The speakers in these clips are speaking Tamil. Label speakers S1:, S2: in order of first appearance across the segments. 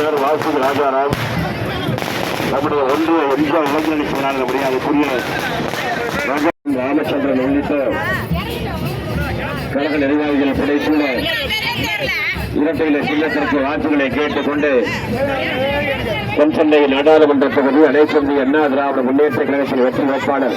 S1: ஒன்றியத்தில் வாசு ராஜாராம் நம்முடைய ஒன்றிய எம்ஜிஆர் இளைஞரணி சொன்னாங்க மரியாதைக்குரிய ரங்க- ராமச்சந்திரன் உள்ளிட்ட கழக நிர்வாகிகள் புடைசூழ இரட்டையில சின்னத்திற்கு வாக்குகளை கேட்டுக்கொண்டு தென்சென்னை நாடாளுமன்ற தொகுதி அனைத்து அண்ணா திராவிட முன்னேற்ற கழகத்தின் வெற்றி வேட்பாளர்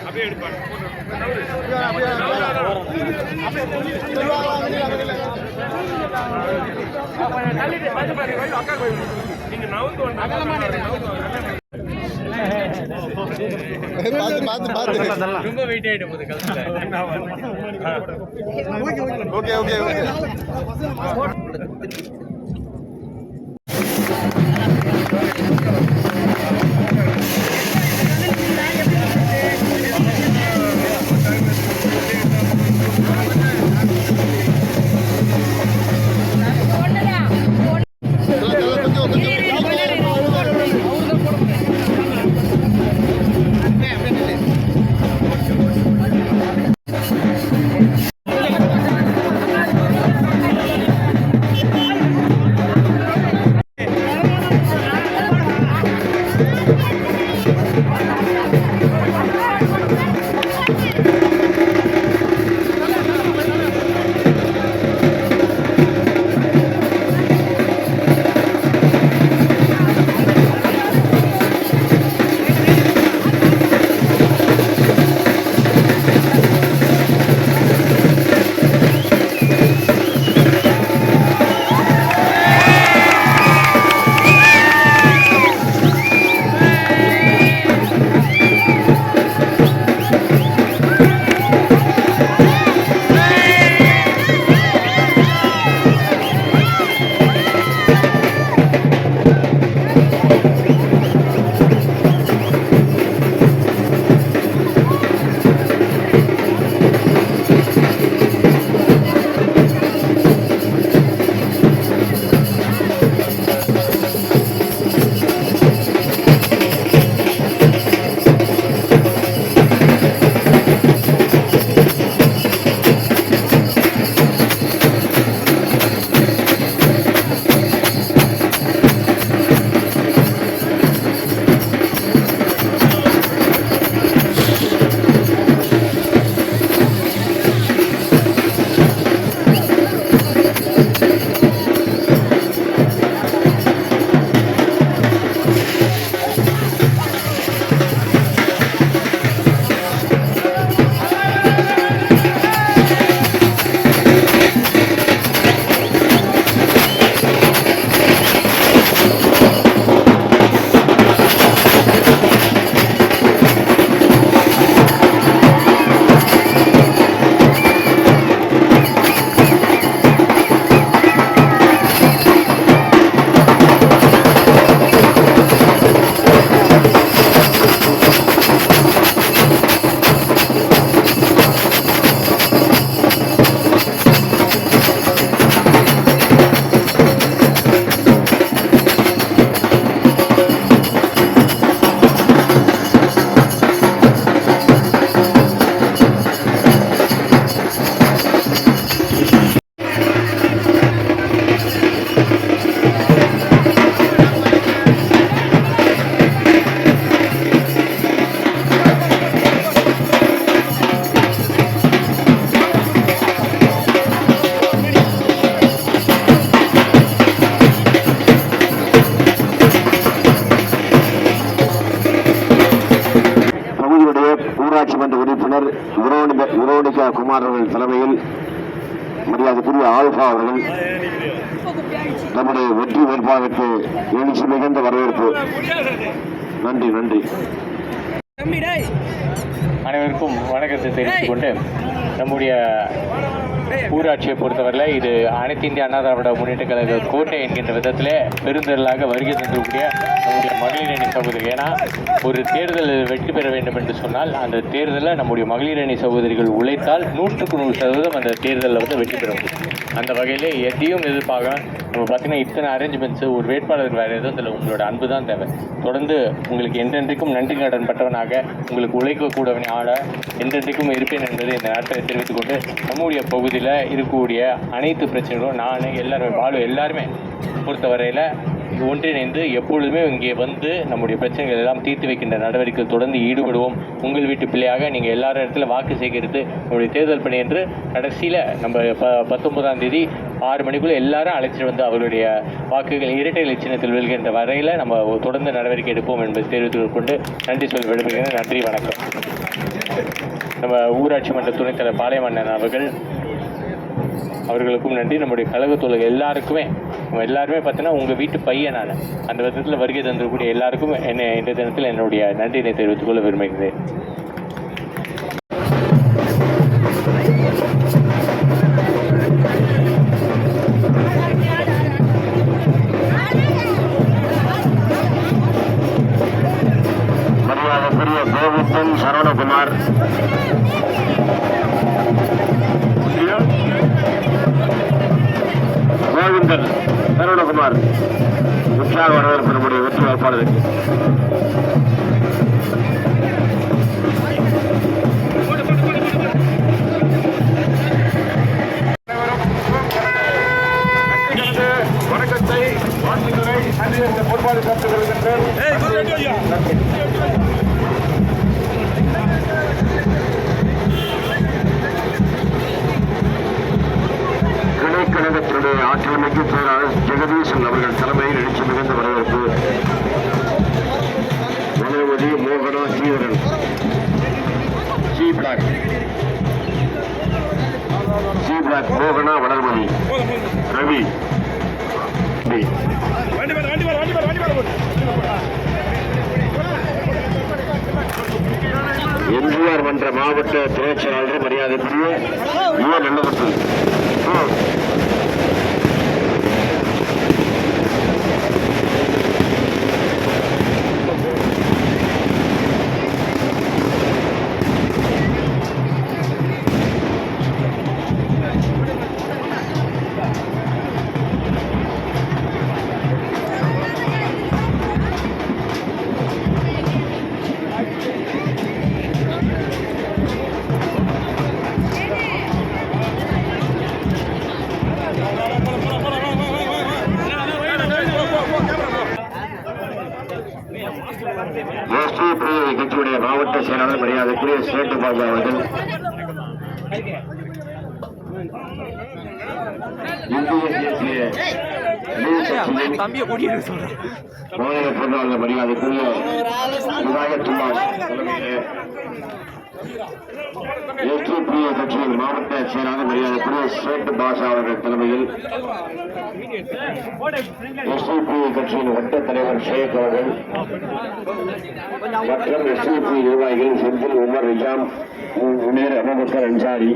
S1: அப்படியே எடுப்பாங்க நீங்க நவுந்து வந்தாங்க
S2: பார்த்து பார்த்து பார்த்து
S3: ரொம்ப வெயிட் ஆயிட்டு போகுது கழுத்துல.
S2: Okay okay okay.
S1: Veronica Kumar அவர்கள் தலைமையில் மரியாதைக்குரிய ஆல்பா அவர்கள் நம்முடைய வெற்றி வேட்பாளருக்கு எழுச்சி மிகுந்த வரவேற்பு. நன்றி நன்றி.
S3: அனைவருக்கும் வணக்கத்தை தெரிவித்துக் கொண்டு நம்முடைய ஊராட்சியை பொறுத்தவரையில் இது அனைத்து இந்திய அண்ணா திராவிட முன்னேற்ற கழக கோட்டை என்கின்ற விதத்தில் பெருந்திரளாக வருகை தந்திருக்கக்கூடிய நம்முடைய மகளிர் அணி சகோதரி. ஏன்னா ஒரு தேர்தல் வெற்றி பெற வேண்டும் என்று சொன்னால் அந்த தேர்தலில் நம்முடைய மகளிர் அணி சகோதரிகள் உழைத்தால் நூற்றுக்கு நூறு சதவீதம் அந்த தேர்தலில் வந்து வெற்றி பெற முடியும். அந்த வகையில் எதையும் எதிர்பார்க்க நம்ம பார்த்தீங்கன்னா இத்தனை அரேஞ்ச்மெண்ட்ஸ் ஒரு வேட்பாளர் வேறு எதுவும் இதில் உங்களோட அன்பு தான் தேவை. தொடர்ந்து உங்களுக்கு என்றென்றைக்கும் நன்றி கடன் பட்டவனாக உங்களுக்கு உழைக்கக்கூடவனே ஆட என்றென்றைக்கும் இருப்பேன் என்பதை இந்த நேரத்தில் தெரிவித்துக் கொண்டு நம்முடைய பகுதியில் இருக்கக்கூடிய அனைத்து பிரச்சனைகளும் நான் எல்லாருமே பாலு எல்லாருமே பொறுத்தவரையில் ஒன்றிணைந்து எப்பொழுதுமே இங்கே வந்து நம்முடைய பிரச்சனைகள் எல்லாம் தீர்த்து வைக்கின்ற நடவடிக்கை தொடர்ந்து ஈடுபடுவோம். உங்கள் வீட்டு பிள்ளையாக நீங்கள் எல்லார் இடத்துல வாக்கு சேகரித்து நம்முடைய தேர்தல் பணி என்று கடைசியில் நம்ம ப பத்தொன்பதாம் தேதி ஆறு மணிக்குள்ளே எல்லாரும் அழைச்சிட்டு வந்து அவர்களுடைய வாக்குகள் இரட்டை இலட்சணத்தில் வெல்கின்ற வரையில் நம்ம தொடர்ந்து நடவடிக்கை எடுப்போம் என்பதை தெரிவித்துக் கொண்டு நன்றி சொல் விடுபடுகிறேன் நன்றி வணக்கம். நம்ம ஊராட்சி மன்ற துணைத்தலைவர் பாளையமன்னன் அவர்கள் அவர்களுக்கும் நன்றி. நம்முடைய கழகத்தோழர் எல்லாருக்குமே எல்லாருமே பார்த்தீங்கன்னா உங்கள் வீட்டு பையன் நான் அந்த விதத்தில் வருகை தந்திருக்கக்கூடிய எல்லாருக்கும் என்னை இந்த தினத்தில் என்னுடைய நன்றியினை தெரிவித்துக் கொள்ள விரும்புகிறேன்.
S1: வனவதி மோகனா சீவரன் பிளாக் சி பிளாக் மோகனா வளர்மதி ரவி எம்ஜிஆர் மன்ற மாவட்ட துணைச் செயலாளர் மரியாதைக்குரிய நல்லது மாவட்ட செயலாளர் மரியாதைக்குரிய சேட்டு பாபு அவர்கள். இந்திய மாநில பொருளாளர் மரியாதைக்குரிய தலைமையிலே எஸ்டிபிஐ கட்சியின் மாவட்ட செயலாளர் மரியாதைக்குரிய சேட்டு பாஷா அவர்கள் தலைமையில் எஸ்டிபிஐ கட்சியின் வட்ட தலைவர் ஷேக் அவர்கள் மற்றும் எஸ்டிபி நிர்வாகிகள் செந்தில் உமர் நிஜாம் முனீர் அபுபக்கர் அன்சாரி.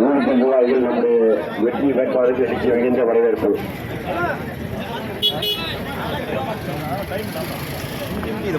S1: உள்ளிட்ட நிர்வாகிகள் நம்முடைய வெற்றி வேட்பாளருக்கு எழுச்சி வருகின்ற வரவேற்பு.
S2: இது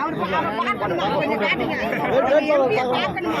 S4: அவர் பார்க்கணுமா? கொஞ்சம் காட்டுங்க. எம்பியை பார்க்கணுமா?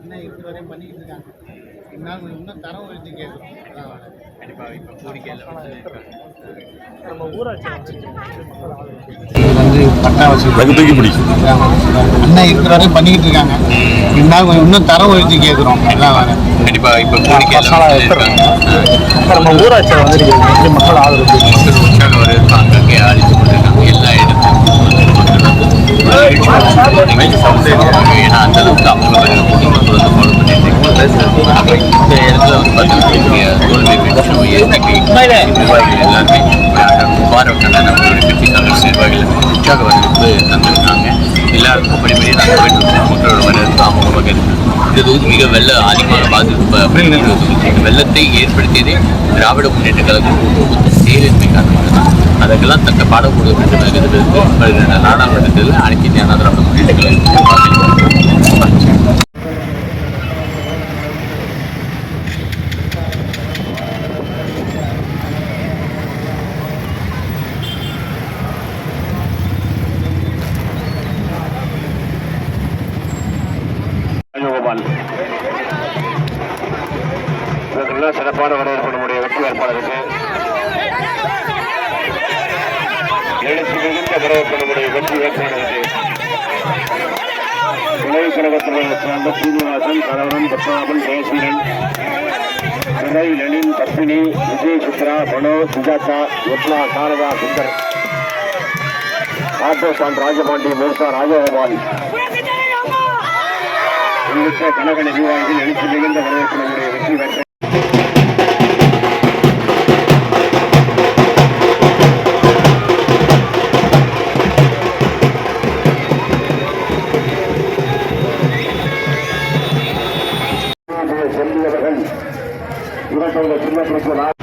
S2: என்ன இருக்கிற வரையும் பண்ணிக்கிட்டு இருக்காங்க. இன்னும் இன்னும் தரம் உயர்த்தி கேட்குறோம் வந்து பட்டா வசதி அண்ணன் இருக்கிற வரையும் பண்ணிக்கிட்டு இருக்காங்க. இன்னும் இன்னும் தரம் உயர்த்தி கேட்குறோம் அதான் வரேன்
S5: கண்டிப்பா இப்ப கோரிக்கை
S4: நம்ம ஊராட்சியில் வந்து மக்கள் ஆதரவு
S5: மக்கள் உற்சாக வரவேற்பு அங்கங்கே ஏன்னா அந்த அளவுக்கு அவங்க வரவேற்பு வந்து ஃபாலோ பண்ணிட்டு இந்த இடத்துல வந்து பார்த்தீங்கன்னா தோல்வி நிர்வாகிகள் எல்லாருமே பாராட்டின நம்மளுடைய கட்சிக்காரர் நிர்வாகிகள் உற்சாக வரவேற்பு தந்திருக்காங்க எல்லாருக்கும் படிப்படியாக நாங்கள் போயிட்டு வரவேற்பு இருக்கு இந்த தொகுதி மிக வெள்ள அதிகமாக பாதிப்பு. வெள்ளத்தை ஏற்படுத்தியதே திராவிட முன்னேற்ற கழகம். செயலின்மை காரணமாக. அதற்கெல்லாம் தக்க பாடம் கொடுக்க வேண்டும் என்கிறது நாடாளுமன்றத்தில் அனைத்து திராவிட முன்னேற்ற கழகம்
S1: பத்மநாபன் ஜெயசீலன் துணை லெனின் விஜய் சித்ரா மனோ சுஜாதா யத்னா சாரதா சுந்தர். ஆட்டோ ராஜபாண்டி மூர்சா ராஜகோபால். உள்ளிட்ட கழக நிர்வாகிகள் எழுச்சி மிகுந்த வரவேற்பு நம்முடைய வெற்றி பெற்ற సందర్భంగా చిన్నప్పుడు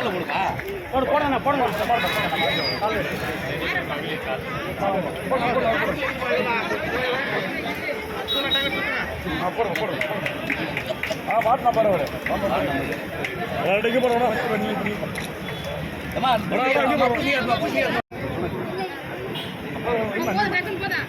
S1: இவர்களுடைய சின்னத்திற்கு நான்
S6: போதா